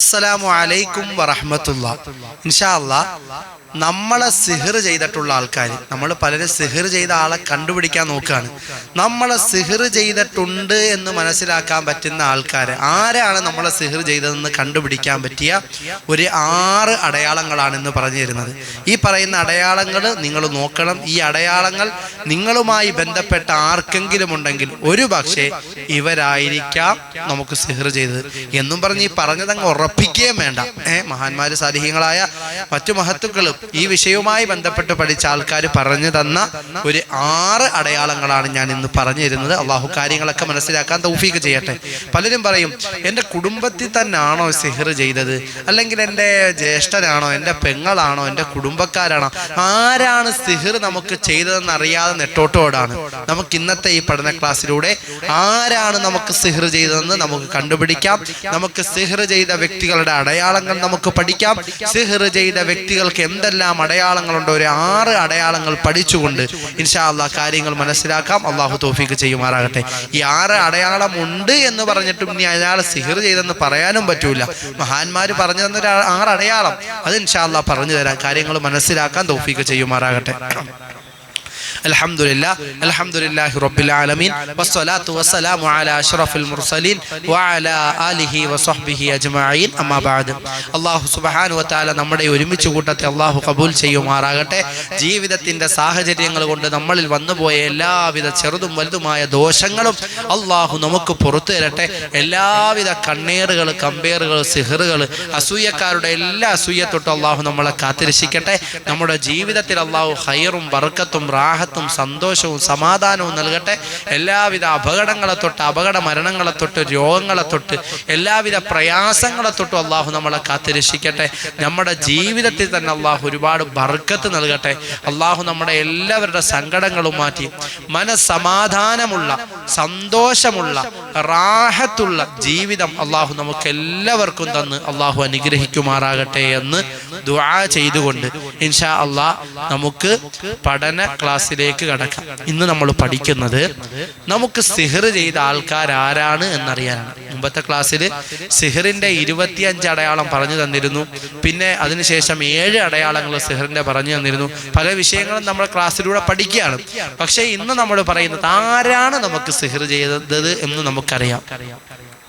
അസ്സലാമു അലൈക്കും വറഹമത്തുള്ള ഇൻഷാ അല്ലാ നമ്മളെ സിഹിർ ചെയ്തിട്ടുള്ള ആൾക്കാർ നമ്മൾ പലരും സിഹിർ ചെയ്ത ആളെ കണ്ടുപിടിക്കാൻ നോക്കുകയാണ് നമ്മളെ സിഹിർ ചെയ്തിട്ടുണ്ട് എന്ന് മനസ്സിലാക്കാൻ പറ്റുന്ന ആൾക്കാർ ആരാണ് നമ്മളെ സിഹിർ ചെയ്തതെന്ന് കണ്ടുപിടിക്കാൻ പറ്റിയ ഒരു ആറ് അടയാളങ്ങളാണ് ഇന്ന് പറഞ്ഞു തരുന്നത്. ഈ പറയുന്ന അടയാളങ്ങൾ നിങ്ങൾ നോക്കണം. ഈ അടയാളങ്ങൾ നിങ്ങളുമായി ബന്ധപ്പെട്ട ആർക്കെങ്കിലും ഉണ്ടെങ്കിൽ ഒരു പക്ഷേ ഇവരായിരിക്കാം നമുക്ക് സിഹിർ ചെയ്തത്. എന്നും പറഞ്ഞ് ഈ പറഞ്ഞതങ്ങ് ഉറപ്പിക്കുകയും വേണ്ട. ഏഹ് മഹാന്മാര് സാലിഹ്യങ്ങളായ മറ്റു മഹത്തുക്കളും ഈ വിഷയവുമായി ബന്ധപ്പെട്ട് പഠിച്ച ആൾക്കാർ പറഞ്ഞു തന്ന ഒരു ആറ് അടയാളങ്ങളാണ് ഞാൻ ഇന്ന് പറഞ്ഞു തരുന്നത് അള്ളാഹു കാര്യങ്ങളൊക്കെ മനസ്സിലാക്കാൻ തൗഫീക്ക് ചെയ്യട്ടെ. പലരും പറയും എന്റെ കുടുംബത്തിൽ തന്നെയാണോ സിഹിർ ചെയ്തത്? അല്ലെങ്കിൽ എന്റെ ജ്യേഷ്ഠനാണോ എന്റെ പെങ്ങളാണോ എന്റെ കുടുംബക്കാരാണോ? ആരാണ് സിഹിർ നമുക്ക് ചെയ്തതെന്ന് അറിയാതെ നെട്ടോട്ടോടാണ്? നമുക്ക് ഇന്നത്തെ ഈ പഠന ക്ലാസ്സിലൂടെ ആരാണ് നമുക്ക് സിഹിർ ചെയ്തതെന്ന് നമുക്ക് കണ്ടുപിടിക്കാം. നമുക്ക് സിഹിർ ചെയ്ത വ്യക്തികളുടെ അടയാളങ്ങൾ നമുക്ക് പഠിക്കാം. സിഹിർ ചെയ്ത വ്യക്തികൾക്ക് എന്തെല്ലാം അടയാളങ്ങളുണ്ടോ ഒരു ആറ് അടയാളങ്ങൾ പഠിച്ചുകൊണ്ട് ഇൻഷാ അള്ളാഹ് കാര്യങ്ങൾ മനസ്സിലാക്കാം. അള്ളാഹു തോഫിക്ക് ചെയ്യുമാറാകട്ടെ. ഈ ആറ് അടയാളം ഉണ്ട് എന്ന് പറഞ്ഞിട്ടും ഇനി അയാൾ സിഹിർ ചെയ്തെന്ന് പറയാനും പറ്റൂല. മഹാന്മാർ പറഞ്ഞു തന്ന ആറ് അടയാളം. അത് ഇൻഷാ അള്ളാഹ് പറഞ്ഞു തരാം. കാര്യങ്ങൾ മനസ്സിലാക്കാൻ തോഫിക്ക് ചെയ്യുമാറാകട്ടെ. അൽഹംദുലില്ലാഹി റബ്ബിൽ ആലമീൻ. വസ്സലാത്തു വസ്സലാമു അലാ അഷ്റഫിൽ മുർസലീൻ വഅലാ ആലിഹി അജ്മഈൻ. അല്ലാഹു സുബ്ഹാനഹു നമ്മുടെ ഒരുമിച്ച് കൂട്ടത്തെ അല്ലാഹു കബൂൽ ചെയ്യുമാറാകട്ടെ. ജീവിതത്തിന്റെ സാഹചര്യങ്ങൾ കൊണ്ട് നമ്മളിൽ വന്നുപോയ എല്ലാവിധ ചെറുതും വലുതുമായ ദോഷങ്ങളും അള്ളാഹു നമുക്ക് പുറത്തു തരട്ടെ. എല്ലാവിധ കണ്ണീറുകൾ കമ്പേറുകൾ സിഹറുകൾ അസൂയക്കാരുടെ എല്ലാ അസൂയ അള്ളാഹു നമ്മളെ കാത്തിരക്ഷിക്കട്ടെ. നമ്മുടെ ജീവിതത്തിൽ അള്ളാഹു ഹൈറും വറുക്കത്തും റാഹ റാഹത്തും സന്തോഷവും സമാധാനവും നൽകട്ടെ. എല്ലാവിധ അപകടങ്ങളെ തൊട്ട് അപകട മരണങ്ങളെ തൊട്ട് രോഗങ്ങളെ തൊട്ട് എല്ലാവിധ പ്രയാസങ്ങളെ തൊട്ടും അള്ളാഹു നമ്മളെ കാത്തിരക്ഷിക്കട്ടെ. നമ്മുടെ ജീവിതത്തിൽ തന്നെ അള്ളാഹു ഒരുപാട് ബർക്കത്ത് നൽകട്ടെ. അള്ളാഹു നമ്മുടെ എല്ലാവരുടെ സങ്കടങ്ങളും മാറ്റി. മനസ്സമാധാനമുള്ള സന്തോഷമുള്ള റാഹത്തുള്ള ജീവിതം അള്ളാഹു നമുക്ക് എല്ലാവർക്കും തന്ന് അള്ളാഹു അനുഗ്രഹിക്കുമാറാകട്ടെ എന്ന് ദുആ ചെയ്തുകൊണ്ട് ഇൻഷാ അള്ളാഹ് നമുക്ക് പഠന ക്ലാസ്സിലേക്ക് കടക്കാം. ഇന്ന് നമ്മൾ പഠിക്കുന്നത് നമുക്ക് സിഹർ ചെയ്ത ആൾക്കാർ ആരാണ് എന്നറിയാനാണ്. മുമ്പത്തെ ക്ലാസ്സിൽ സിഹറിന്റെ ഇരുപത്തിയഞ്ച് അടയാളം പറഞ്ഞു തന്നിരുന്നു. പിന്നെ അതിനുശേഷം ഏഴ് അടയാളങ്ങൾ സിഹറിന്റെ പറഞ്ഞു തന്നിരുന്നു. പല വിഷയങ്ങളും നമ്മൾ ക്ലാസ്സിലൂടെ പഠിക്കുകയാണ്. പക്ഷേ ഇന്ന് നമ്മൾ പറയുന്നത് ആരാണ് നമുക്ക് സിഹർ ചെയ്തത് എന്ന് നമുക്കറിയാം.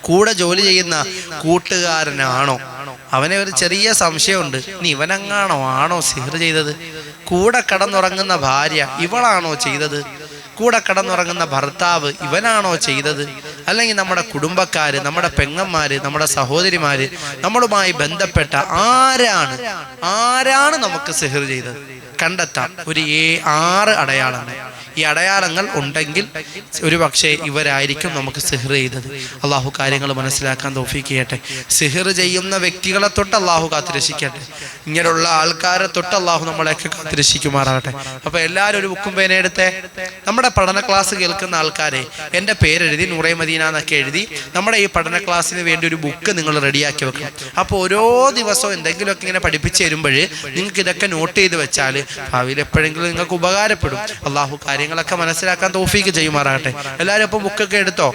കൂടെ ജോലി ചെയ്യുന്ന കൂട്ടുകാരനാണോ? അവനെ ഒരു ചെറിയ സംശയമുണ്ട്. നീ ഇവനങ്ങാണോ ആണോ സിഹർ ചെയ്തത്? കൂടെ കടന്നുറങ്ങുന്ന ഭാര്യ ഇവളാണോ ചെയ്തത്? കൂടെ കടന്നുറങ്ങുന്ന ഭർത്താവ് ഇവനാണോ ചെയ്തത്? അല്ലെങ്കിൽ നമ്മുടെ കുടുംബക്കാര് നമ്മുടെ പെങ്ങന്മാര് നമ്മുടെ സഹോദരിമാര് നമ്മളുമായി ബന്ധപ്പെട്ട ആരാണ്? ആരാണ് നമുക്ക് സിഹിർ ചെയ്തത്? കണ്ടെത്താം. ഒരു ഏ ആറ് അടയാളങ്ങൾ. ഈ അടയാളങ്ങൾ ഉണ്ടെങ്കിൽ ഒരു പക്ഷേ ഇവരായിരിക്കും നമുക്ക് സിഹർ ചെയ്തത്. അള്ളാഹു കാര്യങ്ങൾ മനസ്സിലാക്കാൻ തോഫിക്കട്ടെ സിഹർ ചെയ്യുന്ന വ്യക്തികളെ തൊട്ട് അള്ളാഹു കാത്തിരക്ഷിക്കട്ടെ. ഇങ്ങനെയുള്ള ആൾക്കാരെ തൊട്ട് അള്ളാഹു നമ്മളെയൊക്കെ കാത്തിരക്ഷിക്കുമാറാകട്ടെ. അപ്പൊ എല്ലാവരും ഒരു ബുക്കും പേനെടുത്തെ നമ്മുടെ പഠന ക്ലാസ് കേൾക്കുന്ന ആൾക്കാരെ എന്റെ പേരെഴുതി നൂറേ മദീന എന്നൊക്കെ എഴുതി നമ്മുടെ ഈ പഠന ക്ലാസ്സിന് വേണ്ടി ഒരു ബുക്ക് നിങ്ങൾ റെഡിയാക്കി വെക്കണം. അപ്പോൾ ഓരോ ദിവസവും എന്തെങ്കിലുമൊക്കെ ഇങ്ങനെ പഠിപ്പിച്ചു തരുമ്പോൾ നിങ്ങൾക്ക് ഇതൊക്കെ നോട്ട് ചെയ്ത് വെച്ചാൽ ഭാവിയിൽ എപ്പോഴെങ്കിലും നിങ്ങൾക്ക് ഉപകാരപ്പെടും. അള്ളാഹു കാര്യങ്ങളൊക്കെ മനസ്സിലാക്കാൻ തോഫീക്ക് ചെയ്യുമാറാകട്ടെ. എല്ലാവരും ഇപ്പൊ ബുക്കൊക്കെ എടുത്തോ?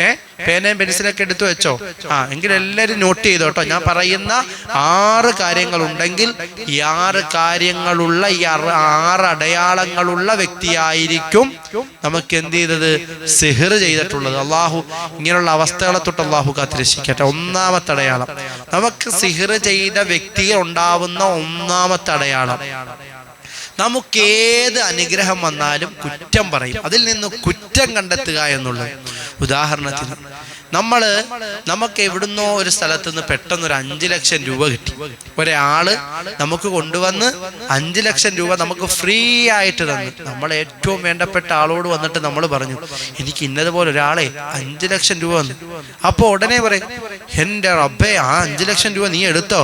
ഏ? പേനയും പെൻസിലൊക്കെ എടുത്തു വെച്ചോ? ആ എങ്കിൽ എല്ലാവരും നോട്ട് ചെയ്തോ കേട്ടോ ഞാൻ പറയുന്ന ആറ് കാര്യങ്ങൾ ഉണ്ടെങ്കിൽ ഈ ആറ് കാര്യങ്ങളുള്ള ഈ ആറ് അടയാളങ്ങളുള്ള വ്യക്തിയായിരിക്കും നമുക്ക് എന്ത് ചെയ്തത്? സിഹിർ ചെയ്തിട്ടുള്ളത്. അള്ളാഹു ഇങ്ങനെയുള്ള അവസ്ഥകളെ തൊട്ട് അള്ളാഹു കാത്തിരക്ഷിക്കട്ടെ. ഒന്നാമത്തെ അടയാളം. നമുക്ക് സിഹർ ചെയ്ത വ്യക്തിയെ ഉണ്ടാവുന്ന ഒന്നാമത്തെ അടയാളം. നമുക്ക് ഏത് അനുഗ്രഹം വന്നാലും കുറ്റം പറയും. അതിൽ നിന്ന് കുറ്റം കണ്ടെത്തുക എന്നുള്ളത്. ഉദാഹരണത്തിന് നമ്മൾ നമുക്ക് എവിടുന്നോ ഒരു സ്ഥലത്ത് നിന്ന് പെട്ടെന്ന് ഒരു അഞ്ച് ലക്ഷം രൂപ കിട്ടി. ഒരാൾ നമുക്ക് കൊണ്ടുവന്ന് അഞ്ച് ലക്ഷം രൂപ നമുക്ക് ഫ്രീ ആയിട്ട് തന്നു. നമ്മൾ ഏറ്റവും വേണ്ടപ്പെട്ട ആളോട് വന്നിട്ട് നമ്മൾ പറഞ്ഞു എനിക്ക് ഇന്നതുപോലെ ഒരാളെ അഞ്ച് ലക്ഷം രൂപ വന്നു അപ്പൊ ഉടനെ പറയും എന്റെ റബ്ബേ ആ അഞ്ച് ലക്ഷം രൂപ നീ എടുത്തോ?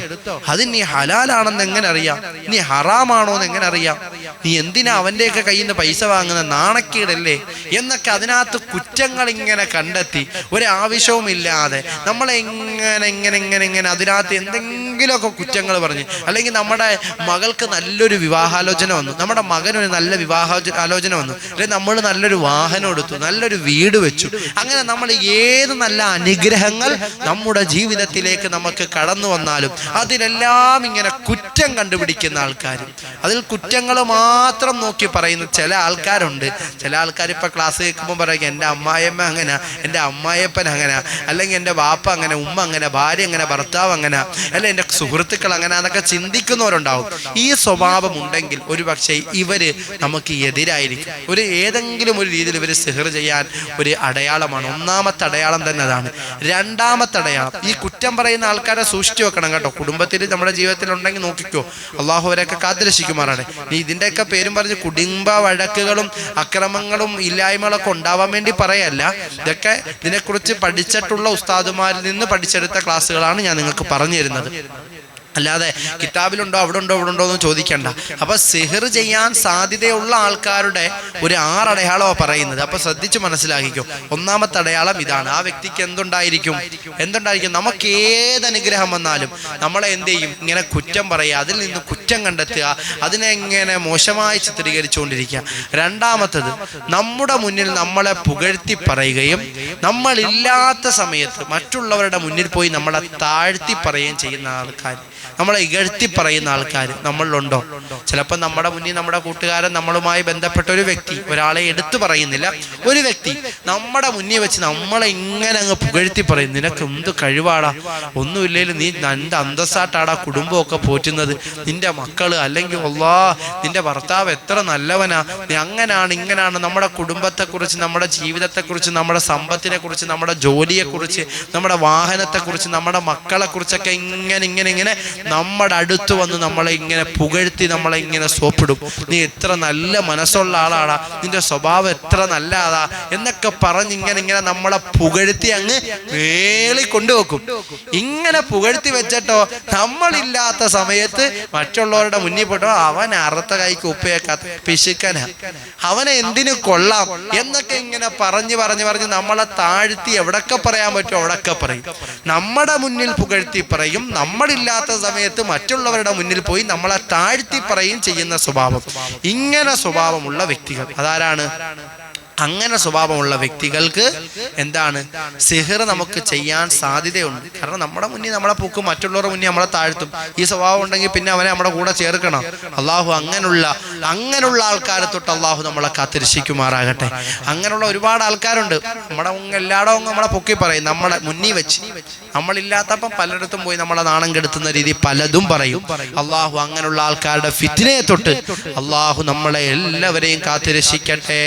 അത് നീ ഹലാലാണെന്ന് എങ്ങനെ അറിയാം? നീ ഹറാമാണോ എന്ന് എങ്ങനെ അറിയാം? നീ എന്തിനാ അവന്റെയൊക്കെ കയ്യിൽ നിന്ന് പൈസ വാങ്ങുന്ന നാണക്കേടല്ലേ? എന്നൊക്കെ അതിനകത്ത് കുറ്റങ്ങൾ ഇങ്ങനെ കണ്ടെത്തി ഒരാവശ്യവും ഇല്ലാതെ നമ്മളെങ്ങനെ ഇങ്ങനെ ഇങ്ങനെ ഇങ്ങനെ അതിനകത്ത് എന്തെങ്കിലും എന്തെങ്കിലുമൊക്കെ കുറ്റങ്ങൾ പറഞ്ഞ്. അല്ലെങ്കിൽ നമ്മുടെ മകൾക്ക് നല്ലൊരു വിവാഹാലോചന വന്നു. നമ്മുടെ മകനൊരു നല്ല വിവാഹ ആലോചന വന്നു. അല്ലെങ്കിൽ നമ്മൾ നല്ലൊരു വാഹനം എടുത്തു നല്ലൊരു വീട് വെച്ചു. അങ്ങനെ നമ്മൾ ഏത് നല്ല അനുഗ്രഹങ്ങൾ നമ്മുടെ ജീവിതത്തിലേക്ക് നമുക്ക് കടന്നു വന്നാലും അതിലെല്ലാം ഇങ്ങനെ കുറ്റം കണ്ടുപിടിക്കുന്ന ആൾക്കാർ അതിൽ കുറ്റങ്ങൾ മാത്രം നോക്കി പറയുന്ന ചില ആൾക്കാരുണ്ട്. ചില ആൾക്കാർ ഇപ്പം ക്ലാസ് കേൾക്കുമ്പോൾ പറയും എന്റെ അമ്മായിയമ്മ അങ്ങനെ എന്റെ അമ്മായിയപ്പൻ അങ്ങനെ അല്ലെങ്കിൽ എന്റെ വാപ്പ അങ്ങനെ ഉമ്മ അങ്ങനെ ഭാര്യ അങ്ങനെ ഭർത്താവ് അങ്ങനെ അല്ല എന്റെ സുഹൃത്തുക്കൾ അങ്ങനെ അതൊക്കെ ചിന്തിക്കുന്നവരുണ്ടാവും. ഈ സ്വഭാവം ഉണ്ടെങ്കിൽ ഒരു പക്ഷേ ഇവർ നമുക്ക് എതിരായിരിക്കും. ഒരു ഏതെങ്കിലും ഒരു രീതിയിൽ ഇവർ സിഹർ ചെയ്യാൻ ഒരു അടയാളമാണ്. ഒന്നാമത്തെ അടയാളം തന്നെ അതാണ്. രണ്ടാമത്തെ അടയാളം ഈ കുറ്റം പറയുന്ന ആൾക്കാരെ സൂക്ഷിച്ചു വെക്കണം കേട്ടോ. കുടുംബത്തിൽ നമ്മുടെ ജീവിതത്തിൽ ഉണ്ടെങ്കിൽ നോക്കിക്കോ. അള്ളാഹു അവരെയൊക്കെ കാത്തിരക്ഷിക്കുമാറാണ്. നീ ഇതിന്റെയൊക്കെ പേരും പറഞ്ഞ് കുടുംബ വഴക്കുകളും അക്രമങ്ങളും ഇല്ലായ്മകളൊക്കെ ഉണ്ടാവാൻ വേണ്ടി പറയല്ല. ഇതൊക്കെ ഇതിനെക്കുറിച്ച് പഠിച്ചിട്ടുള്ള ഉസ്താദുമാരിൽ നിന്ന് പഠിച്ചെടുത്ത ക്ലാസ്സുകളാണ് ഞാൻ നിങ്ങൾക്ക് പറഞ്ഞു തരുന്നത്. അല്ലാതെ കിതാബിലുണ്ടോ അവിടെ ഉണ്ടോ ഇവിടെ ഉണ്ടോ എന്ന് ചോദിക്കണ്ട. അപ്പൊ സിഹർ ചെയ്യാൻ സാധ്യതയുള്ള ആൾക്കാരുടെ ഒരു ആറടയാളമാണ് പറയുന്നത്. അപ്പൊ ശ്രദ്ധിച്ച് മനസ്സിലാക്കിക്കും. ഒന്നാമത്തെ അടയാളം ഇതാണ്. ആ വ്യക്തിക്ക് എന്തുണ്ടായിരിക്കും? എന്തുണ്ടായിരിക്കും? നമുക്ക് ഏത് അനുഗ്രഹം വന്നാലും നമ്മളെ എന്ത് ചെയ്യും? ഇങ്ങനെ കുറ്റം പറയുക അതിൽ നിന്ന് കുറ്റം കണ്ടെത്തുക അതിനെ എങ്ങനെ മോശമായി ചിത്രീകരിച്ചുകൊണ്ടിരിക്കുക. രണ്ടാമത്തത് നമ്മുടെ മുന്നിൽ നമ്മളെ പുകഴ്ത്തി പറയുകയും നമ്മളില്ലാത്ത സമയത്ത് മറ്റുള്ളവരുടെ മുന്നിൽ പോയി നമ്മളെ താഴ്ത്തി പറയുകയും ചെയ്യുന്ന ആൾക്കാർ നമ്മളെ ഇകഴ്ത്തി പറയുന്ന ആൾക്കാർ നമ്മളിലുണ്ടോ? ചിലപ്പോൾ നമ്മുടെ മുന്നിൽ നമ്മുടെ കൂട്ടുകാരൻ നമ്മളുമായി ബന്ധപ്പെട്ട ഒരു വ്യക്തി ഒരാളെ എടുത്തു പറയുന്നില്ല. ഒരു വ്യക്തി നമ്മുടെ മുന്നിൽ വെച്ച് നമ്മളെ ഇങ്ങനെ അങ്ങ് പുകഴ്ത്തി പറയും. നിനക്ക് എന്ത് കഴിവാടാ? ഒന്നുമില്ലേലും നീ നിന്റെ അന്തസ്സാട്ടാടാ കുടുംബമൊക്കെ പോറ്റുന്നത്. നിന്റെ മക്കൾ അല്ലെങ്കിൽ ഒല്ലാ നിന്റെ ഭർത്താവ് എത്ര നല്ലവനാ. നീ അങ്ങനാണ് ഇങ്ങനാണ്. നമ്മുടെ കുടുംബത്തെക്കുറിച്ച് നമ്മുടെ ജീവിതത്തെക്കുറിച്ച് നമ്മുടെ സമ്പത്തിനെ കുറിച്ച് നമ്മുടെ ജോലിയെക്കുറിച്ച് നമ്മുടെ വാഹനത്തെക്കുറിച്ച് നമ്മുടെ മക്കളെക്കുറിച്ചൊക്കെ ഇങ്ങനെ ഇങ്ങനെ ഇങ്ങനെ നമ്മുടെ അടുത്ത് വന്ന് നമ്മളെ ഇങ്ങനെ പുകഴ്ത്തി നമ്മളെ ഇങ്ങനെ സോപ്പിടും. നീ എത്ര നല്ല മനസ്സുള്ള ആളാടാ. നിന്റെ സ്വഭാവം എത്ര നല്ലതാ. എന്നൊക്കെ പറഞ്ഞ് ഇങ്ങനെ ഇങ്ങനെ നമ്മളെ പുകഴ്ത്തി അങ്ങ് വേളി കൊണ്ടുവെക്കും. ഇങ്ങനെ പുകഴ്ത്തി വെച്ചിട്ടോ നമ്മളില്ലാത്ത സമയത്ത് മറ്റുള്ളവരുടെ മുന്നിൽ പോട്ടോ അവൻ അറുത്ത കൈക്ക് ഉപ്പയേക്കാത്ത പിശുക്കനാ. അവനെ എന്തിനു കൊള്ളാം? എന്നൊക്കെ ഇങ്ങനെ പറഞ്ഞു പറഞ്ഞു പറഞ്ഞ് നമ്മളെ താഴ്ത്തി എവിടൊക്കെ പറയാൻ പറ്റുമോ അവിടൊക്കെ പറയും. നമ്മുടെ മുന്നിൽ പുകഴ്ത്തി പറയും. നമ്മളില്ലാത്ത സമയത്ത് മറ്റുള്ളവരുടെ മുന്നിൽ പോയി നമ്മളെ താഴ്ത്തി പറയും ചെയ്യുന്ന സ്വഭാവം. ഇങ്ങനെ സ്വഭാവമുള്ള വ്യക്തികൾ. അതാരാണ്? അങ്ങനെ സ്വഭാവമുള്ള വ്യക്തികൾക്ക് എന്താണ്? സിഹർ നമുക്ക് ചെയ്യാൻ സാധ്യതയുണ്ട്. കാരണം നമ്മുടെ മുന്നിൽ നമ്മളെ പൂക്കും മറ്റുള്ളവരുടെ മുന്നിൽ നമ്മളെ താഴ്ത്തും. ഈ സ്വഭാവം ഉണ്ടെങ്കിൽ പിന്നെ അവനെ നമ്മുടെ കൂടെ ചേർക്കണം. അള്ളാഹു അങ്ങനെയുള്ള അങ്ങനെയുള്ള ആൾക്കാരെ തൊട്ട് അള്ളാഹു നമ്മളെ കാത്തിരക്ഷിക്കുമാറാകട്ടെ. അങ്ങനെയുള്ള ഒരുപാട് ആൾക്കാരുണ്ട്. നമ്മുടെ എല്ലാടോ നമ്മളെ പൊക്കി പറയും. നമ്മളെ മുന്നിൽ വെച്ച്. നമ്മളില്ലാത്തപ്പം പലയിടത്തും പോയി നമ്മളെ നാണം കെടുത്തുന്ന രീതി പലതും പറയും. അള്ളാഹു അങ്ങനെയുള്ള ആൾക്കാരുടെ ഫിത്തിനെ തൊട്ട് അള്ളാഹു നമ്മളെ എല്ലാവരെയും കാത്തിരക്ഷിക്കട്ടെ.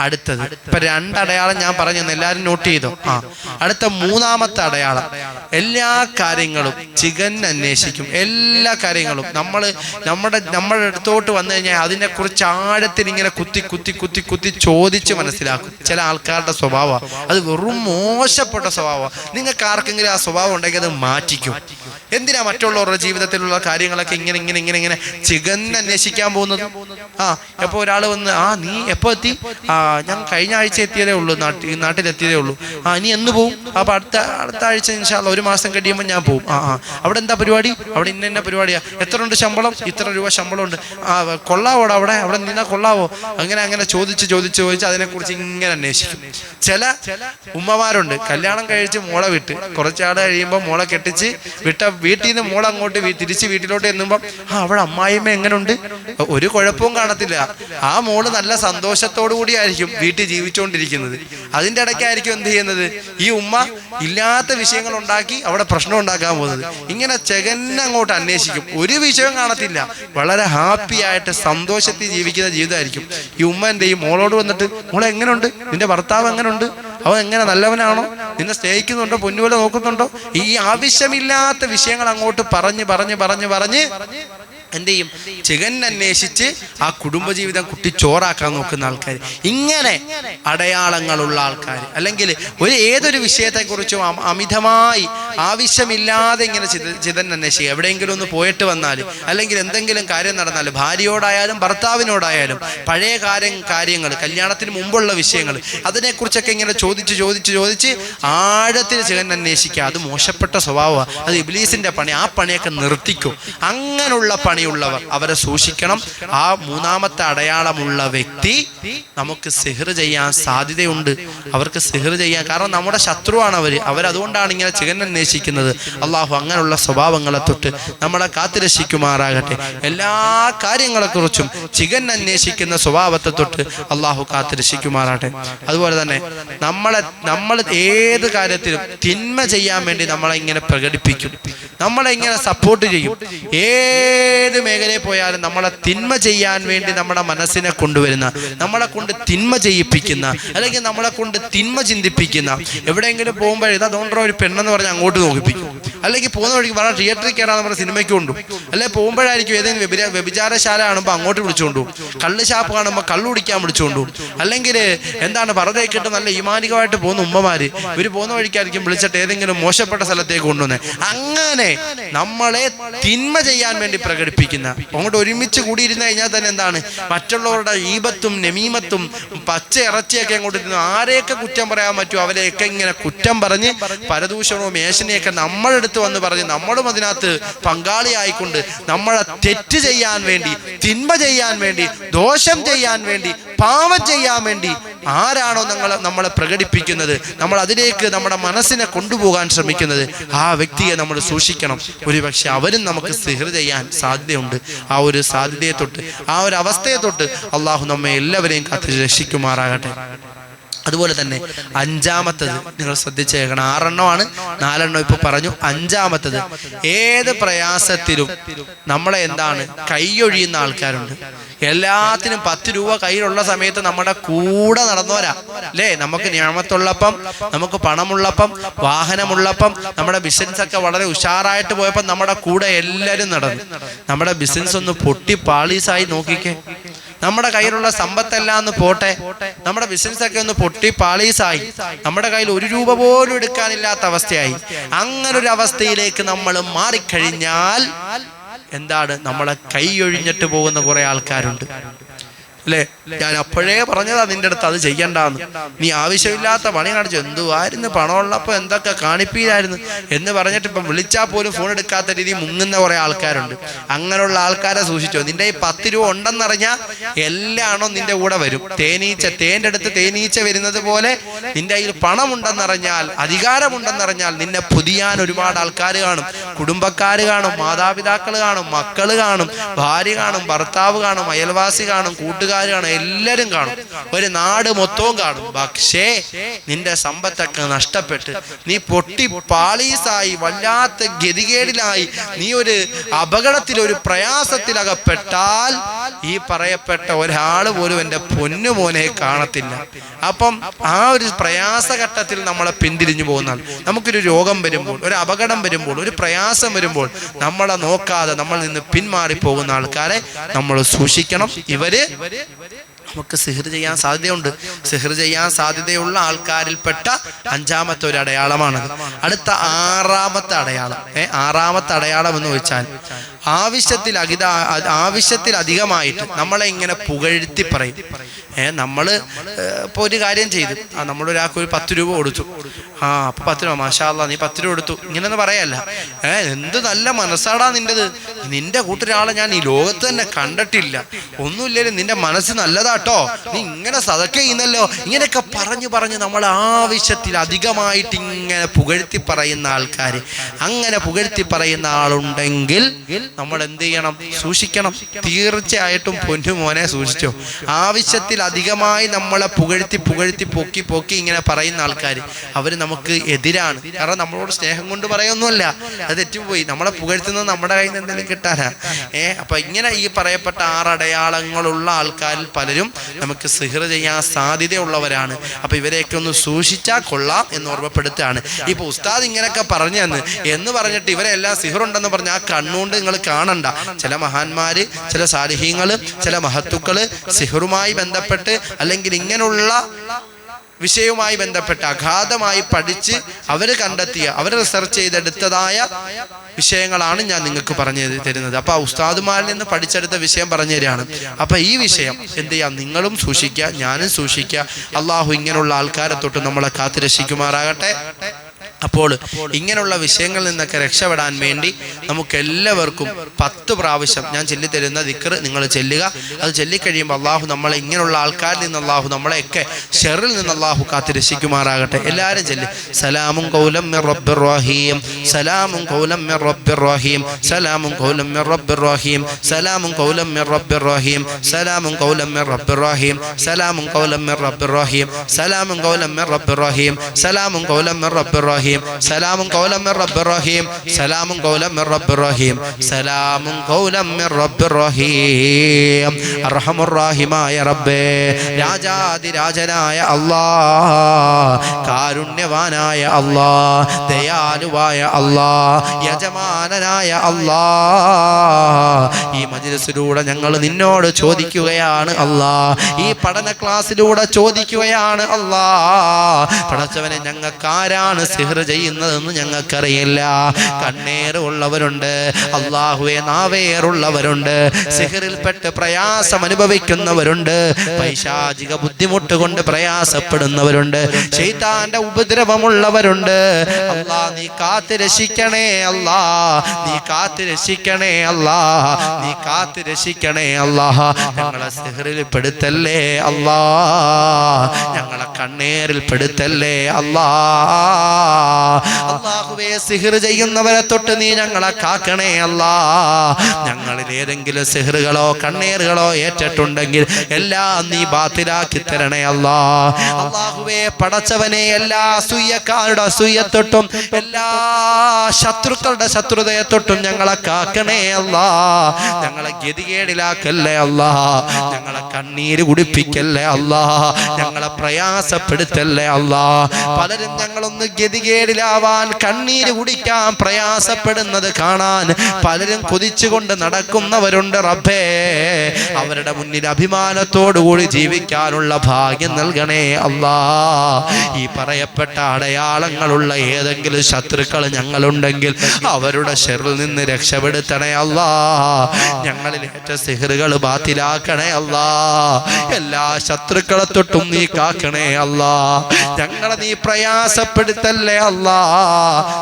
അടുത്ത അടുത്തത്. ഇപ്പൊ രണ്ടടയാളം ഞാൻ പറഞ്ഞു എല്ലാവരും നോട്ട് ചെയ്തു. ആ. അടുത്ത മൂന്നാമത്തെ അടയാളം. എല്ലാ കാര്യങ്ങളും ചികൻ അന്വേഷിക്കും. എല്ലാ കാര്യങ്ങളും. നമ്മൾ നമ്മുടെ നമ്മുടെ അടുത്തോട്ട് വന്നു കഴിഞ്ഞാൽ അതിനെ കുറിച്ച് ആഴത്തിൽ ഇങ്ങനെ കുത്തി കുത്തി കുത്തി കുത്തി ചോദിച്ച് മനസ്സിലാക്കും. ചില ആൾക്കാരുടെ സ്വഭാവം. അത് വെറും മോശപ്പെട്ട സ്വഭാവം. നിങ്ങൾക്ക് ആർക്കെങ്കിലും ആ സ്വഭാവം ഉണ്ടെങ്കിൽ അത് മാറ്റിക്കും. എന്തിനാ മറ്റുള്ളവരുടെ ജീവിതത്തിലുള്ള കാര്യങ്ങളൊക്കെ ഇങ്ങനെ ഇങ്ങനെ ഇങ്ങനെ ഇങ്ങനെ ചികന്നന്വേഷിക്കാൻ പോകുന്നത്? ആ എപ്പോ ഒരാൾ വന്ന് ആ നീ എപ്പോ എത്തി? ആ ഞാൻ കഴിഞ്ഞ ആഴ്ച എത്തിയതേ ഉള്ളൂ. നാട്ടിൽ നാട്ടിലെത്തിയതേ ഉള്ളൂ. ആ ഇനി എന്ന് പോവും? അപ്പൊ അടുത്ത അടുത്ത ആഴ്ച ഇൻഷാല്ല ഒരു മാസം കഴിയുമ്പോൾ ഞാൻ പോവും. ആ ആ. അവിടെ എന്താ പരിപാടി? അവിടെ ഇന്ന പരിപാടിയാ. എത്ര ഉണ്ട് ശമ്പളം? ഇത്ര രൂപ ശമ്പളം ഉണ്ട് ആ കൊള്ളാവോടാ അവിടെ? അവിടെ നിന്നാ കൊള്ളാവോ? അങ്ങനെ അങ്ങനെ ചോദിച്ച് ചോദിച്ച് ചോദിച്ച് അതിനെക്കുറിച്ച് ഇങ്ങനെ അന്വേഷിക്കും. ചില ഉമ്മമാരുണ്ട്. കല്യാണം കഴിച്ച് മോളെ വിട്ട്. കുറച്ചാൾ കഴിയുമ്പോൾ മോളെ കെട്ടിച്ച് വിട്ട വീട്ടിൽ നിന്ന് മോളെ അങ്ങോട്ട് തിരിച്ച് വീട്ടിലോട്ട് എന്നുമ്പോൾ ആ അവിടെ അമ്മായിമ്മ എങ്ങനെയുണ്ട് ഒരു കുഴപ്പവും കാണത്തില്ല. ആ മോൾ നല്ല സന്തോഷത്തോടു കൂടിയായിരിക്കും. വീട്ടിൽ ജീവിച്ചുകൊണ്ടിരിക്കുന്നത് അതിന്റെ ഇടയ്ക്കായിരിക്കും എന്ത് ചെയ്യുന്നത്? ഈ ഉമ്മ ഇല്ലാത്ത വിഷയങ്ങൾ ഉണ്ടാക്കി അവിടെ പ്രശ്നം ഉണ്ടാക്കാൻ പോകുന്നത്. ഇങ്ങനെ ചെകന്നങ്ങോട്ട് അന്വേഷിക്കും. ഒരു വിഷയം കാണത്തില്ല. വളരെ ഹാപ്പി ആയിട്ട് സന്തോഷത്തിൽ ജീവിക്കുന്ന ജീവിതമായിരിക്കും. ഈ ഉമ്മ എന്ത് ചെയ്യും? മോളോട് വന്നിട്ട് മോളെ എങ്ങനെയുണ്ട് നിന്റെ ഭർത്താവ് എങ്ങനെയുണ്ട് അവൻ എങ്ങനെ നല്ലവനാണോ? നിന്നെ സ്നേഹിക്കുന്നുണ്ടോ? പൊന്നുപോലെ നോക്കുന്നുണ്ടോ? ഈ ആവശ്യമില്ലാത്ത വിഷയങ്ങൾ അങ്ങോട്ട് പറഞ്ഞ് പറഞ്ഞ് പറഞ്ഞ് പറഞ്ഞ് എന്ത് ചെയ്യും? ചികൻ അന്വേഷിച്ച് ആ കുടുംബജീവിതം കുട്ടി ചോറാക്കാൻ നോക്കുന്ന ആൾക്കാർ ഇങ്ങനെ അടയാളങ്ങളുള്ള ആൾക്കാർ അല്ലെങ്കിൽ ഒരു ഏതൊരു വിഷയത്തെക്കുറിച്ചും അമിതമായി ആവശ്യമില്ലാതെ ഇങ്ങനെ ചിത ചിതൻ അന്വേഷിക്കുക. എവിടെയെങ്കിലും ഒന്ന് പോയിട്ട് വന്നാൽ അല്ലെങ്കിൽ എന്തെങ്കിലും കാര്യം നടന്നാൽ ഭാര്യയോടായാലും ഭർത്താവിനോടായാലും പഴയ കാര്യം കാര്യങ്ങൾ കല്യാണത്തിന് മുമ്പുള്ള വിഷയങ്ങൾ അതിനെക്കുറിച്ചൊക്കെ ഇങ്ങനെ ചോദിച്ച് ചോദിച്ച് ചോദിച്ച് ആഴത്തിൽ ചികൻ അന്വേഷിക്കുക. അത് മോശപ്പെട്ട സ്വഭാവമാണ് അത് ഇബ്ലീസിന്റെ പണി. ആ പണിയൊക്കെ നിർത്തിക്കും. അങ്ങനെയുള്ള പണിയുള്ളവർ അവരെ സൂക്ഷിക്കണം. ആ മൂന്നാമത്തെ അടയാളമുള്ള വ്യക്തി നമുക്ക് സിഹർ ചെയ്യാൻ സാധ്യതയുണ്ട്. അവർക്ക് സിഹർ ചെയ്യാൻ കാരണം നമ്മുടെ ശത്രുവാണ് അവർ അവരതുകൊണ്ടാണ് ഇങ്ങനെ ചികൻ അന്വേഷിക്കുന്നത്. അള്ളാഹു അങ്ങനെയുള്ള സ്വഭാവങ്ങളെ തൊട്ട് നമ്മളെ കാത്തുരക്ഷിക്കുമാറാകട്ടെ എല്ലാ കാര്യങ്ങളെക്കുറിച്ചും ചികൻ അന്വേഷിക്കുന്ന സ്വഭാവത്തെ തൊട്ട് അള്ളാഹു കാത്തുരക്ഷിക്കുമാറാകട്ടെ അതുപോലെ തന്നെ നമ്മളെ നമ്മൾ ഏത് കാര്യത്തിലും തിന്മ ചെയ്യാൻ വേണ്ടി നമ്മളെ ഇങ്ങനെ പ്രകടിപ്പിക്കും. നമ്മളെ ഇങ്ങനെ സപ്പോർട്ട് ചെയ്യും? ഏത് മേഖലയിൽ പോയാലും നമ്മളെ തിന്മ ചെയ്യാൻ വേണ്ടി നമ്മുടെ മനസ്സിനെ കൊണ്ടുവരുന്ന നമ്മളെ കൊണ്ട് തിന്മ ചെയ്യിപ്പിക്കുന്ന അല്ലെങ്കിൽ നമ്മളെ കൊണ്ട് തിന്മ ചിന്തിപ്പിക്കുന്ന എവിടെയെങ്കിലും പോകുമ്പോഴേ ഇതാ തോണ്ടോ ഒരു പെണ്ണെന്ന് പറഞ്ഞ് അങ്ങോട്ട് നോക്കിപ്പിക്കും. അല്ലെങ്കിൽ പോകുന്ന വഴിക്ക് വേറെ തിയേറ്ററിൽ കയറാൻ നമ്മുടെ സിനിമയ്ക്ക് കൊണ്ടു. അല്ലെ പോകുമ്പോഴായിരിക്കും ഏതെങ്കിലും വ്യഭിചാ വ്യഭിചാരശാല കാണുമ്പോൾ അങ്ങോട്ട് വിളിച്ചുകൊണ്ടു കള്ള് ഷാപ്പ് കാണുമ്പോൾ കള്ളു കുടിക്കാൻ വിളിച്ചുകൊണ്ടു അല്ലെങ്കിൽ എന്താണ് പറതേക്കിട്ട് നല്ല ഈമാനികമായിട്ട് പോകുന്ന ഉമ്മമാര് ഇവർ പോകുന്ന വഴിക്കായിരിക്കും വിളിച്ചിട്ട് ഏതെങ്കിലും മോശപ്പെട്ട സ്ഥലത്തേക്ക് കൊണ്ടുവന്നേ. അങ്ങനെ നമ്മളെ തിന്മ ചെയ്യാൻ വേണ്ടി പ്രകടിപ്പിക്കുന്ന അങ്ങോട്ട് ഒരുമിച്ച് കൂടിയിരുന്ന് കഴിഞ്ഞാൽ തന്നെ എന്താണ്? മറ്റുള്ളവരുടെ ഈപത്തും നെമീമത്തും പച്ച ഇറച്ചിയൊക്കെ അങ്ങോട്ട് ആരെയൊക്കെ കുറ്റം പറയാൻ പറ്റുമോ? അവരെയൊക്കെ ഇങ്ങനെ കുറ്റം പറഞ്ഞ് പരദൂഷണവും മേശനെയൊക്കെ നമ്മളെടുത്ത് വന്ന് പറഞ്ഞ് നമ്മളും അതിനകത്ത് പങ്കാളിയായിക്കൊണ്ട് നമ്മളെ തെറ്റ് ചെയ്യാൻ വേണ്ടി തിന്മ ചെയ്യാൻ വേണ്ടി ദോഷം ചെയ്യാൻ വേണ്ടി പാവം ചെയ്യാൻ വേണ്ടി ആരാണോ നിങ്ങൾ നമ്മളെ പ്രകടിപ്പിക്കുന്നത്? നമ്മൾ അതിലേക്ക് നമ്മുടെ മനസ്സിനെ കൊണ്ടുപോകാൻ ശ്രമിക്കുന്നത്. ആ വ്യക്തിയെ നമ്മൾ സൂക്ഷിക്കണം. ഒരുപക്ഷെ അവരും നമുക്ക് സിഹർ ചെയ്യാൻ സാധ്യതയുണ്ട്. ആ ഒരു സാധ്യതയെ തൊട്ട് ആ ഒരു അവസ്ഥയെ തൊട്ട് അള്ളാഹു നമ്മെ എല്ലാവരെയും കാത്തു രക്ഷിക്കുമാറാകട്ടെ. അതുപോലെ തന്നെ അഞ്ചാമത്തത് നിങ്ങൾ ശ്രദ്ധിച്ചേക്കണം. ആറെണ്ണമാണ് നാലെണ്ണം ഇപ്പൊ പറഞ്ഞു. അഞ്ചാമത്തത് ഏത് പ്രയാസത്തിലും നമ്മളെ എന്താണ് കൈയൊഴിയുന്ന ആൾക്കാരുണ്ട്. എല്ലാത്തിനും പത്ത് രൂപ കയ്യിലുള്ള സമയത്ത് നമ്മുടെ കൂടെ നടന്നവരാ. അല്ലേ? നമുക്ക് ഞാമത്തുള്ളപ്പം നമുക്ക് പണമുള്ളപ്പം വാഹനമുള്ളപ്പം നമ്മുടെ ബിസിനസ് ഒക്കെ വളരെ ഉഷാറായിട്ട് പോയപ്പോൾ നമ്മുടെ കൂടെ എല്ലാവരും നടന്നു. നമ്മുടെ ബിസിനസ് ഒന്ന് പൊട്ടി പാളീസായി നോക്കിക്കേ. നമ്മുടെ കയ്യിലുള്ള സമ്പത്തെല്ലാം ഒന്ന് പോട്ടെ. നമ്മുടെ ബിസിനസ് ഒക്കെ ഒന്ന് പൊട്ടി പാളീസായി. നമ്മുടെ കയ്യിൽ ഒരു രൂപ പോലും എടുക്കാനില്ലാത്ത അവസ്ഥയായി. അങ്ങനെ ഒരു അവസ്ഥയിലേക്ക് നമ്മൾ മാറിക്കഴിഞ്ഞാൽ എന്താണ്? നമ്മളെ കൈയൊഴിഞ്ഞിട്ട് പോകുന്ന കുറെ ആൾക്കാരുണ്ട്. അല്ലേ? ഞാൻ അപ്പോഴേ പറഞ്ഞതാ നിന്റെ അടുത്ത് അത് ചെയ്യണ്ടാന്ന്. നീ ആവശ്യമില്ലാത്ത പണി കാണിച്ചു എന്തുവായിരുന്നു പണമുള്ളപ്പോൾ എന്തൊക്കെ കാണിപ്പിയിലായിരുന്നു എന്ന് പറഞ്ഞിട്ട് ഇപ്പം വിളിച്ചാൽ പോലും ഫോൺ എടുക്കാത്ത രീതി മുങ്ങുന്ന കുറേ ആൾക്കാരുണ്ട്. അങ്ങനെയുള്ള ആൾക്കാരെ സൂക്ഷിച്ചോ. നിന്റെ ഈ പത്ത് രൂപ ഉണ്ടെന്നറിഞ്ഞാൽ എല്ലാണോ നിന്റെ കൂടെ വരും. തേനീച്ച തേന്റെ അടുത്ത് തേനീച്ച വരുന്നത് പോലെ നിന്റെ കയ്യിൽ പണമുണ്ടെന്നറിഞ്ഞാൽ അധികാരമുണ്ടെന്നറിഞ്ഞാൽ നിന്നെ പുതിയാൻ ഒരുപാട് ആൾക്കാർ കാണും. കുടുംബക്കാർ കാണും മാതാപിതാക്കൾ കാണും മക്കൾ കാണും ഭാര്യ കാണും ഭർത്താവ് കാണും അയൽവാസി കാണും കൂട്ടുകാർ കാണും എല്ലാരും കാണും. ഒരു നാട് മൊത്തവും കാണും. പക്ഷേ നിന്റെ സമ്പത്തൊക്കെ നഷ്ടപ്പെട്ട് നീ പൊട്ടി പാളീസായി വല്ലാത്ത ഗതികേടിലായി നീ ഒരു അപകടത്തിൽ ഒരു പ്രയാസത്തിലകപ്പെട്ടാൽ ഈ പറയപ്പെട്ട ഒരാൾ പോലും എന്റെ പൊന്നുമോനെ കാണത്തില്ല. അപ്പം ആ ഒരു പ്രയാസഘട്ടത്തിൽ നമ്മളെ പിന്തിരിഞ്ഞു പോകുന്നാൽ നമുക്കൊരു രോഗം വരുമ്പോൾ ഒരു അപകടം വരുമ്പോൾ ഒരു പ്രയാസം വരുമ്പോൾ നമ്മളെ നോക്കാതെ നമ്മൾ നിന്ന് പിന്മാറി പോകുന്ന ആൾക്കാരെ നമ്മൾ സൂക്ഷിക്കണം. ഇവർ നമുക്ക് സിഹർ ചെയ്യാൻ സാധ്യതയുണ്ട്. സിഹർ ചെയ്യാൻ സാധ്യതയുള്ള ആൾക്കാരിൽപ്പെട്ട അഞ്ചാമത്തെ ഒരു അടയാളമാണ് അടുത്ത ആറാമത്തെ അടയാളം. ഏ ആറാമത്തെ അടയാളം എന്ന് വെച്ചാൽ ആവശ്യത്തിൽ അധിക ആവശ്യത്തിൽ അധികമായിട്ട് നമ്മളെ ഇങ്ങനെ പുകഴ്ത്തി പറയും. ഏ നമ്മൾ ഇപ്പോൾ ഒരു കാര്യം ചെയ്തു. ആ നമ്മളൊരാൾക്ക് ഒരു പത്ത് രൂപ കൊടുത്തു. ആ അപ്പൊ പത്ത് രൂപ മാഷാല്ല നീ പത്ത് രൂപ കൊടുത്തു. ഇങ്ങനെയൊന്നും പറയല്ല. ഏ എന്ത് നല്ല മനസ്സാടാ നിന്റേത്. നിന്റെ കൂട്ടൊരാളെ ഞാൻ ഈ ലോകത്ത് തന്നെ കണ്ടിട്ടില്ല. ഒന്നുമില്ലേലും നിന്റെ മനസ്സ് നല്ലതാട്ടോ. നീ ഇങ്ങനെ സതക്ക ചെയ്യുന്നല്ലോ. ഇങ്ങനെയൊക്കെ പറഞ്ഞു പറഞ്ഞ് നമ്മൾ ആവശ്യത്തിൽ അധികമായിട്ട് ഇങ്ങനെ പുകഴ്ത്തി പറയുന്ന ആൾക്കാർ അങ്ങനെ പുകഴ്ത്തി പറയുന്ന ആളുണ്ടെങ്കിൽ നമ്മൾ എന്ത് ചെയ്യണം സൂക്ഷിക്കണം. തീർച്ചയായിട്ടും പൊന്നു മോനെ സൂക്ഷിച്ചോ. ആവശ്യത്തിൽ അധികമായി നമ്മളെ പുകഴ്ത്തി പുകഴ്ത്തി പൊക്കി പൊക്കി ഇങ്ങനെ പറയുന്ന ആൾക്കാർ അവർ നമുക്ക് എതിരാണ്. കാരണം നമ്മളോട് സ്നേഹം കൊണ്ട് പറയൊന്നുമല്ല. അത് തെറ്റുപോയി നമ്മളെ പുകഴ്ത്തുന്നത് നമ്മുടെ കയ്യിൽ നിന്ന് എന്തെങ്കിലും കിട്ടാനാ. ഏ അപ്പൊ ഇങ്ങനെ ഈ പറയപ്പെട്ട ആറടയാളങ്ങളുള്ള ആൾക്കാരിൽ പലരും നമുക്ക് സിഹർ ചെയ്യാൻ സാധ്യതയുള്ളവരാണ്. അപ്പൊ ഇവരെയൊക്കെ ഒന്ന് സൂക്ഷിച്ചാൽ കൊള്ളാം എന്ന് ഓർമ്മപ്പെടുത്തുകയാണ്. ഇപ്പൊ ഉസ്താദ് ഇങ്ങനെയൊക്കെ പറഞ്ഞു എന്ന് പറഞ്ഞിട്ട് ഇവരെല്ലാം സിഹറുണ്ടെന്ന് പറഞ്ഞ് ആ കണ്ണുകൊണ്ട് നിങ്ങൾ കാണണ്ട. ചില മഹാന്മാര് ചില സാലിഹ്യങ്ങൾ ചില മഹത്തുക്കൾ സിഹറുമായി ബന്ധപ്പെട്ട് അല്ലെങ്കിൽ ഇങ്ങനെയുള്ള വിഷയവുമായി ബന്ധപ്പെട്ട് അഗാധമായി പഠിച്ച് അവർ കണ്ടെത്തിയ അവർ റിസർച്ച് ചെയ്തെടുത്തതായ വിഷയങ്ങളാണ് ഞാൻ നിങ്ങൾക്ക് പറഞ്ഞു തരുന്നത്. അപ്പൊ ആ ഉസ്താദുമാരിൽ നിന്ന് പഠിച്ചെടുത്ത വിഷയം പറഞ്ഞു തരികയാണ്. അപ്പൊ ഈ വിഷയം എന്ത് ചെയ്യാം? നിങ്ങളും സൂക്ഷിക്കുക ഞാനും സൂക്ഷിക്കുക. അള്ളാഹു ഇങ്ങനെയുള്ള ആൾക്കാരെ തൊട്ട് നമ്മളെ കാത്തു രക്ഷിക്കുമാറാകട്ടെ. അപ്പോൾ ഇങ്ങനെയുള്ള വിഷയങ്ങളിൽ നിന്നൊക്കെ രക്ഷപ്പെടാൻ വേണ്ടി നമുക്ക് എല്ലാവർക്കും പത്ത് പ്രാവശ്യം ഞാൻ ചൊല്ലിത്തരുന്ന ദിക്കർ നിങ്ങൾ ചെല്ലുക. അത് ചൊല്ലിക്കഴിയുമ്പോൾ അള്ളാഹു നമ്മളെ ഇങ്ങനെയുള്ള ആൾക്കാരിൽ നിന്ന് അള്ളാഹു നമ്മളെയൊക്കെ ഷെറിൽ നിന്ന് അള്ളാഹു കാത്തിരക്ഷിക്കുമാറാകട്ടെ. എല്ലാവരും ചെല്ലി. സലാമും കൗലം മിർ റബ്ബിർ റഹീം. സലാമും കൗലം മിർ റബ്ബിർ റഹീം. സലാമും കൗലം മിർ റബ്ബിർ റഹീം. സലാമും കൗലം മിർ റബ്ബിർ റഹീം. സലാമും കൗലം മിർ റബ്ബിർ റഹീം. സലാമും കൗലം മിർ റബ്ബിർ റഹീം. സലാമും കൗലം മിർ റബ്ബിർ റഹീം. സലാമും കൗലം റബ്ബിർ റഹീം സലാമും കൗലം റബ്ബിർ റഹീം സലാമും കൗലം റബ്ബിർ റഹീം സലാമും കൗലം റബ്ബിർ റഹീം അർഹമുർ റഹീമായ റബ്ബേ രാജാതിരാജനായ അല്ലാ കാരുണ്യവാനായ അല്ലാ ദയാലുവായ അല്ലാ യജമാനനായ അല്ലാ ഈ മജ്ലിസിലൂടെ ഞങ്ങൾ നിന്നോട് ചോദിക്കുകയാണ് അല്ലാ ഈ പഠന ക്ലാസ്സിലൂടെ ചോദിക്കുകയാണ് അല്ലാ പഠിച്ചവനെ ഞങ്ങൾക്ക് ആരാണ് സിഹർ ചെയ്യുന്നതെന്ന് ഞങ്ങൾക്കറിയില്ല. കണ്ണേറുള്ളവരുണ്ട് അള്ളാഹുവെ നാവേറുള്ളവരുണ്ട് സിഹറിൽപ്പെട്ട് പ്രയാസം അനുഭവിക്കുന്നവരുണ്ട് പൈശാചിക ബുദ്ധിമുട്ട് കൊണ്ട് പ്രയാസപ്പെടുന്നവരുണ്ട് ചെയ്താന്റെ ഉപദ്രവമുള്ളവരുണ്ട്. അല്ലാ നീ കാത്ത് രക്ഷിക്കണേ അല്ലാ നീ കാത്ത് രക്ഷിക്കണേ അല്ലാ നീ കാത്ത് രക്ഷിക്കണേ അല്ലാ ഞങ്ങളെ സിഹറിൽ പെടുത്തല്ലേ അല്ലാ ഞങ്ങളെ കണ്ണേറിൽ പെടുത്തല്ലേ അല്ലാ അള്ളാഹുവേ സിഹിർ ചെയ്യുന്നവരെ തൊട്ട് നീ ഞങ്ങളെ കാക്കണേ അല്ലാ. ഞങ്ങളിൽ ഏതെങ്കിലും സിഹറുകളോ കണ്ണീറുകളോ ഏറ്റിട്ടുണ്ടെങ്കിൽ എല്ലാം നീ ബാത്തിലാക്കി തരണേ അല്ലാ. അള്ളാഹുവേ പടച്ചവനെ എല്ലാ അസൂയക്കാരുടെ അസൂയത്തൊട്ടും എല്ലാ ശത്രുക്കളുടെ ശത്രുതയെ തൊട്ടും ഞങ്ങളെ കാക്കണേ അല്ലാ. ഞങ്ങളെ ഗതികേടിലാക്കല്ലേ അല്ലാ. ഞങ്ങളെ കണ്ണീര് കുടിപ്പിക്കല്ലേ അല്ലാ. ഞങ്ങളെ പ്രയാസപ്പെടുത്തല്ലേ അല്ലാ. പലരും ഞങ്ങളൊന്ന് ഗതികേടിലാവാൻ കണ്ണീര് കുടിക്കാൻ പ്രയാസപ്പെടുന്നത് കാണാൻ പലരും കൊതിച്ചുകൊണ്ട് നടക്കുന്നവരുണ്ട് റബ്ബേ. അവരുടെ മുന്നിൽ അഭിമാനത്തോടുകൂടി ജീവിക്കാനുള്ള ഭാഗ്യം നൽകണേ അള്ളാ ഈ പറയപ്പെട്ട അടയാളങ്ങളുള്ള ഏതെങ്കിലും ശത്രുക്കൾ ഞങ്ങളുണ്ടെങ്കിൽ അവരുടെ ഷെറിൽ നിന്ന് രക്ഷപ്പെടുത്തണേ അല്ലാ. ഞങ്ങളിൽ ഏറ്റ സിഹറുകൾ ബാത്തിലാക്കണേ അല്ലാ. എല്ലാ ശത്രുക്കളെ തൊട്ടും നീ കാക്കണേ അല്ലാ. ഞങ്ങളെ നീ പ്രയാസപ്പെടുത്തല്ലേ അല്ലാ.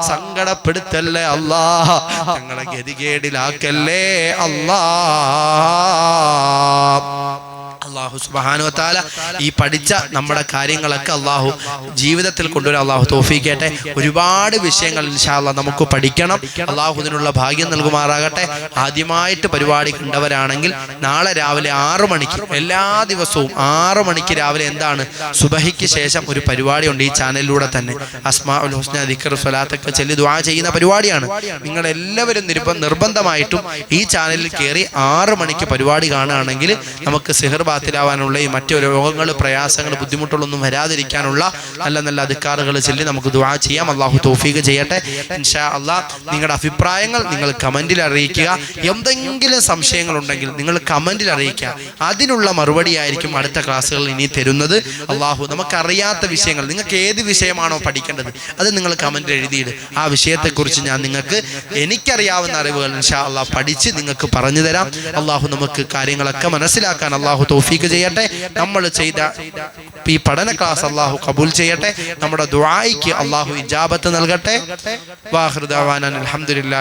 സങ്കടപ്പെടുത്തല്ലേ അല്ലാ. ഞങ്ങളെ ഗതികേടിലാക്കല്ലേ അല്ലാ. അള്ളാഹു സുബാനുവത്താല ഈ പഠിച്ച നമ്മുടെ കാര്യങ്ങളൊക്കെ അള്ളാഹു ജീവിതത്തിൽ കൊണ്ടുവരാൻ അള്ളാഹു തോഫിക്കട്ടെ. ഒരുപാട് വിഷയങ്ങൾ ഇൻഷാല്ല നമുക്ക് പഠിക്കണം. അള്ളാഹുദിനുള്ള ഭാഗ്യം നൽകുമാറാകട്ടെ. ആദ്യമായിട്ട് പരിപാടി കണ്ടവരാണെങ്കിൽ നാളെ രാവിലെ ആറു മണിക്ക് എല്ലാ ദിവസവും ആറു മണിക്ക് രാവിലെ എന്താണ്? സുബഹിക്ക് ശേഷം ഒരു പരിപാടി ഉണ്ട് ഈ ചാനലിലൂടെ തന്നെ. അസ്മാ ദിക്കർ സ്വലാത്തൊക്കെ ചൊല്ലി ദ്വാ ചെയ്യുന്ന പരിപാടിയാണ്. നിങ്ങൾ എല്ലാവരും നിർബ നിർബന്ധമായിട്ടും ഈ ചാനലിൽ കയറി ആറു മണിക്ക് പരിപാടി കാണുകയാണെങ്കിൽ നമുക്ക് സിഹർ ബാത്തിലാവാനുള്ള ഈ മറ്റു രോഗങ്ങൾ പ്രയാസങ്ങൾ ബുദ്ധിമുട്ടുകളൊന്നും വരാതിരിക്കാനുള്ള നല്ല നല്ല അധികാറുകൾ ചൊല്ലി നമുക്ക് ദുവാ ചെയ്യാം. അള്ളാഹു തോഫീക്ക് ചെയ്യട്ടെ. ഇൻഷാ അള്ളാഹ് നിങ്ങളുടെ അഭിപ്രായങ്ങൾ നിങ്ങൾ കമന്റിൽ അറിയിക്കുക. എന്തെങ്കിലും സംശയങ്ങളുണ്ടെങ്കിൽ നിങ്ങൾ കമന്റിൽ അറിയിക്കുക. അതിനുള്ള മറുപടി ആയിരിക്കും അടുത്ത ക്ലാസ്സുകളിൽ ഇനി തരുന്നത്. അള്ളാഹു നമുക്കറിയാത്ത വിഷയങ്ങൾ നിങ്ങൾക്ക് ഏത് വിഷയമാണോ പഠിക്കേണ്ടത് അത് നിങ്ങൾ കമന്റിൽ എഴുതിയിട്. ആ വിഷയത്തെക്കുറിച്ച് ഞാൻ നിങ്ങൾക്ക് എനിക്കറിയാവുന്ന അറിവുകൾ ഇൻഷാ അള്ളാഹ് പഠിച്ച് നിങ്ങൾക്ക് പറഞ്ഞു തരാം. അള്ളാഹു നമുക്ക് കാര്യങ്ങളൊക്കെ മനസ്സിലാക്കാൻ അള്ളാഹു തൗഫീക്ക് ചെയ്യട്ടെ. നമ്മൾ ചെയ്ത ഈ പഠന ക്ലാസ് അള്ളാഹു കബൂൽ ചെയ്യട്ടെ. നമ്മുടെ ദുആയ്ക്ക് അള്ളാഹു ഇജാബത്ത് നൽകട്ടെ. വാഹൃദാൻ അലഹമുല്ലാ